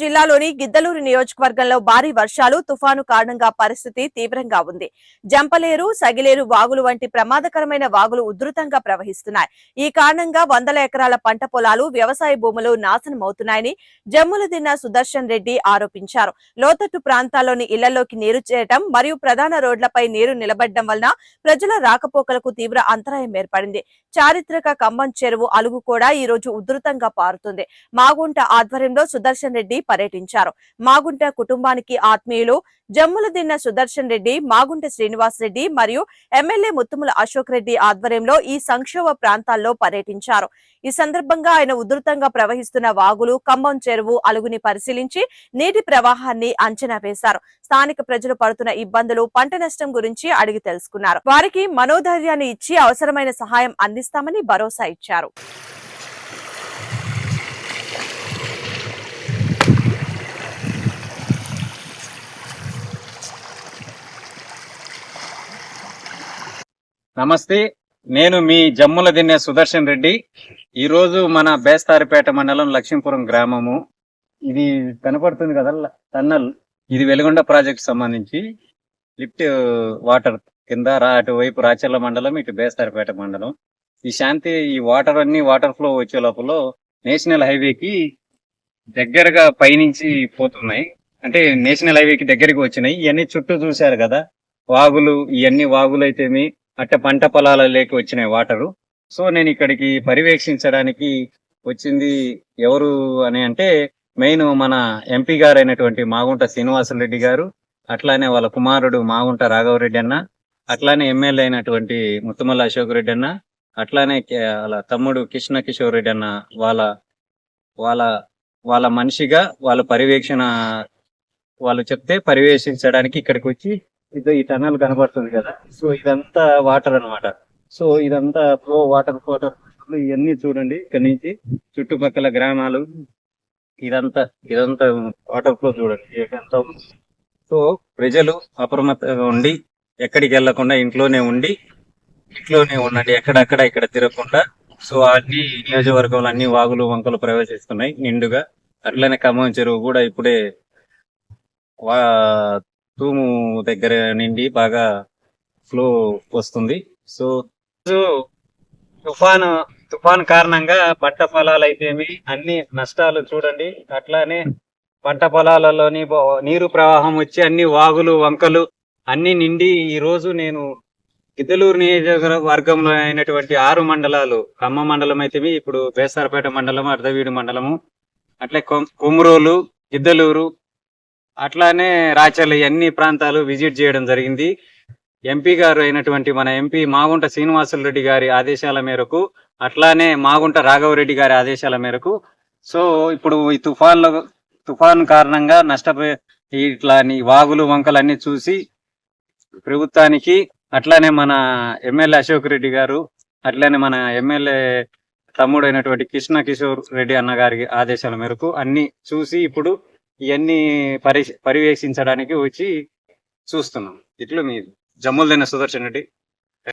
జిల్లాలోని గిద్దలూరు నియోజకవర్గంలో భారీ వర్షాలు తుఫాను కారణంగా పరిస్థితి తీవ్రంగా ఉంది. జంపలేరు సగిలేరు వాగులు వంటి ప్రమాదకరమైన వాగులు ఉధృతంగా ప్రవహిస్తున్నాయి. ఈ కారణంగా వందల ఎకరాల పంట పొలాలు వ్యవసాయ భూములు నాశనమవుతున్నాయని జమ్ముల దిన్న సుదర్శన్ రెడ్డి ఆరోపించారు. లోతట్టు ప్రాంతాల్లోని ఇళ్ళలోకి నీరు చేరటం మరియు ప్రధాన రోడ్లపై నీరు నిలబడడం వలన ప్రజల రాకపోకలకు తీవ్ర అంతరాయం ఏర్పడింది. చారిత్రక కంబం చెరువు అలుగు కూడా ఈ రోజు ఉధృతంగా పారుతుంది. మాగుంట ఆధ్వర్యంలో సుదర్శన్ రెడ్డి పర్యటించారు. మాగుంట కుటుంబానికి ఆత్మీయులు జమ్ముల దిన్న సుదర్శన్ రెడ్డి మాగుంట శ్రీనివాస్ రెడ్డి మరియు ఎమ్మెల్యే ముత్తుముల అశోక్ రెడ్డి ఆధ్వర్యంలో ఈ సంక్షోభ ప్రాంతాల్లో పర్యటించారు. ఈ సందర్భంగా ఆయన ఉధృతంగా ప్రవహిస్తున్న వాగులు కంబం చెరువు అలుగుని పరిశీలించి నీటి ప్రవాహాన్ని అంచనా వేశారు. స్థానిక ప్రజలు పడుతున్న ఇబ్బందులు పంట నష్టం గురించి అడిగి తెలుసుకున్నారు. వారికి మనోధైర్యాన్ని ఇచ్చి అవసరమైన సహాయం అందిస్తామని భరోసా ఇచ్చారు. నమస్తే నేను మీ జమ్ముల దిన్నే సుదర్శన్ రెడ్డి. ఈరోజు మన బేస్తారిపేట మండలం లక్ష్మీపురం గ్రామము. ఇది కనపడుతుంది కదా టన్నల్. ఇది వెలుగొండ ప్రాజెక్ట్ సంబంధించి లిఫ్ట్ వాటర్ కింద రా అటువైపు రాచర్ల మండలం ఇటు బేస్తారిపేట మండలం. ఈ శాంతి ఈ వాటర్ అన్ని వాటర్ ఫ్లో వచ్చే లోపల నేషనల్ హైవేకి దగ్గరగా పైనుంచి పోతున్నాయి. అంటే నేషనల్ హైవేకి దగ్గరికి వచ్చినాయి. ఇవన్నీ చుట్టూ చూశారు కదా. వాగులు ఇవన్నీ వాగులు అయితేమి అట్ట పంట పొలాల లేక వచ్చినాయి వాటరు. సో నేను ఇక్కడికి పర్యవేక్షించడానికి వచ్చింది ఎవరు అని అంటే మెయిన్ మన ఎంపీ గారు అయినటువంటి మాగుంట శ్రీనివాసరెడ్డి గారు అట్లానే వాళ్ళ కుమారుడు మాగుంట రాఘవరెడ్డి అన్న అట్లానే ఎమ్మెల్యే అయినటువంటి ముత్తుమల్ల అశోక్ రెడ్డి అన్న అట్లానే వాళ్ళ తమ్ముడు కృష్ణ కిషోర్ రెడ్డి అన్న వాళ్ళ వాళ్ళ వాళ్ళ మనిషిగా వాళ్ళ పర్యవేక్షణ వాళ్ళు చెప్తే పర్యవేక్షించడానికి ఇక్కడికి వచ్చి ఇది ఈ టనల్ కనబడుతుంది కదా. సో ఇదంతా వాటర్ అన్నమాట. సో ఇదంతా ప్రో వాటర్ ఫోటర్ ఇవన్నీ చూడండి ఇక్కడ నుంచి. చుట్టుపక్కల గ్రామాలు. ఇదంతా ఇదంతా వాటర్ ఫ్లో చూడండి. ఇదంతా సో ప్రజలు అప్రమత్తంగా ఉండి ఎక్కడికి వెళ్ళకుండా ఇంట్లోనే ఉండి ఇంట్లోనే ఉండండి. ఎక్కడక్కడ ఇక్కడ తిరగకుండా సో అన్ని నియోజకవర్గంలో అన్ని వాగులు వంకలు ప్రవేశిస్తున్నాయి నిండుగా. అట్లనే ఖమ్మం చెరువు కూడా ఇప్పుడే వా తూము దగ్గర నిండి బాగా ఫ్లో వస్తుంది. సో సో తుఫాను తుఫాన్ కారణంగా పంట పొలాలు అయితేమి అన్ని నష్టాలు చూడండి. అట్లానే పంట పొలాలలోని నీరు ప్రవాహం వచ్చి అన్ని వాగులు వంకలు అన్ని నిండి ఈ రోజు నేను గిద్దలూరు నియోజకవర్గంలో అయినటువంటి ఆరు మండలాలు ఖమ్మ మండలం అయితేమి ఇప్పుడు బేసారపేట మండలం అర్ధవీడు మండలము అట్లే కొమ్- కొమ్రోలు గిద్దలూరు అట్లానే రాచర్ల అన్ని ప్రాంతాలు విజిట్ చేయడం జరిగింది. ఎంపీ గారు అయినటువంటి మన ఎంపీ మాగుంట శ్రీనివాసులు రెడ్డి గారి ఆదేశాల మేరకు అట్లానే మాగుంట రాఘవరెడ్డి గారి ఆదేశాల మేరకు సో ఇప్పుడు ఈ తుఫాన్లో తుఫాన్ కారణంగా నష్టపోయే ఇట్లా వాగులు వంకలు అన్ని చూసి ప్రభుత్వానికి అట్లానే మన ఎమ్మెల్యే అశోక్ రెడ్డి గారు అట్లానే మన ఎమ్మెల్యే తమ్ముడు అయినటువంటి కృష్ణ కిషోర్ రెడ్డి అన్న గారి ఆదేశాల మేరకు అన్ని చూసి ఇప్పుడు ఇవన్నీ పరి పర్యవేక్షించడానికి వచ్చి చూస్తున్నాం. ఇట్లు మీ జమ్ములదైన సుదర్శన్ రెడ్డి.